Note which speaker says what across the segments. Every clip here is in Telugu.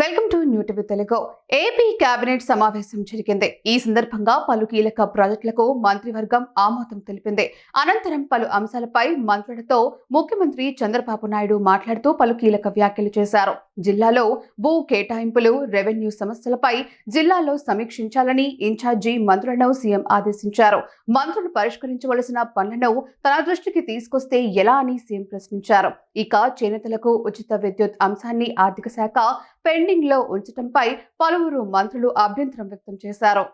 Speaker 1: Welcome to new TV Telugu. AP cabinet సమావేశం జరిగింది. ఈ సందర్భంగా పలు కీలక ప్రాజెక్టులకు మంత్రివర్గం ఆమోదం తెలిపింది. అనంతరం పలు అంశాలపై మంత్రులతో ముఖ్యమంత్రి చంద్రబాబు నాయుడు మాట్లాడుతూ పలు కీలక వ్యాఖ్యలు చేశారు. జిల్లాలో భూ కేటాయింపులు రెవెన్యూ సమస్యలపై జిల్లాలో సమీక్షించాలని ఇన్ఛార్జి మంత్రులను సీఎం ఆదేశించారు. మంత్రులు పరిష్కరించవలసిన పనులను తన దృష్టికి తీసుకొస్తే ఎలా అని సీఎం ప్రశ్నించారు. ఇక చేనేతలకు ఉచిత విద్యుత్ అంశాన్ని ఆర్థిక శాఖ పెండింగ్లో ఉంచడంపై పలువురు మంత్రులు అభ్యంతరం వ్యక్తం చేశారు.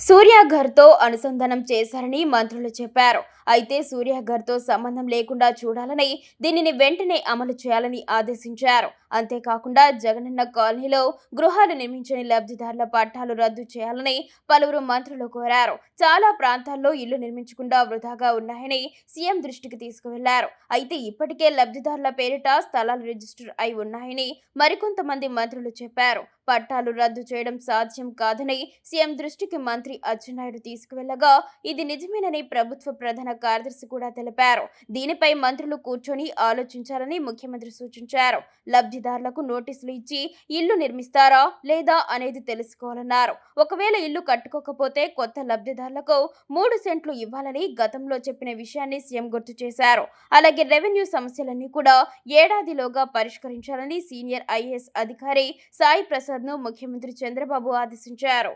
Speaker 2: సూర్యాఘర్తో అనుసంధానం చేశారని మంత్రులు చెప్పారు. అయితే సూర్యాఘర్తో సంబంధం లేకుండా చూడాలని దీనిని వెంటనే అమలు చేయాలని ఆదేశించారు. అంతేకాకుండా జగనన్న కాలనీలో గృహాలు నిర్మించని లబ్ధిదారుల పట్టాలు రద్దు చేయాలని పలువురు మంత్రులు కోరారు. చాలా ప్రాంతాల్లో ఇల్లు నిర్మించకుండా వృధాగా ఉన్నాయని సీఎం దృష్టికి తీసుకువెళ్ళారు. అయితే ఇప్పటికే లబ్ధిదారుల పేరిట స్థలాలు రిజిస్టర్ అయి ఉన్నాయని మరికొంతమంది మంత్రులు చెప్పారు. పట్టాలు రద్దు చేయడం సాధ్యం కాదని సీఎం దృష్టికి మంత్రి అచ్చెన్నాయుడు తీసుకువెళ్ళగా ఇది నిజమేనని ప్రభుత్వ ప్రధాన కార్యదర్శి కూడా తెలిపారు. దీనిపై మంత్రులు కూర్చొని ఆలోచించాలని ముఖ్యమంత్రి సూచించారు. లబ్ధిదారులకు నోటీసులు ఇచ్చి ఇల్లు నిర్మిస్తారా లేదా అనేది తెలుసుకోవాలన్నారు. ఒకవేళ ఇల్లు కట్టుకోకపోతే కొత్త లబ్ధిదారులకు మూడు సెంట్లు ఇవ్వాలని గతంలో చెప్పిన విషయాన్ని సీఎం గుర్తు చేశారు. అలాగే రెవెన్యూ సమస్యలన్నీ కూడా ఏడాదిలోగా పరిష్కరించాలని సీనియర్ ఐఏఎస్ అధికారి సాయి ప్రసాద్ ను ముఖ్యమంత్రి చంద్రబాబు ఆదేశించారు.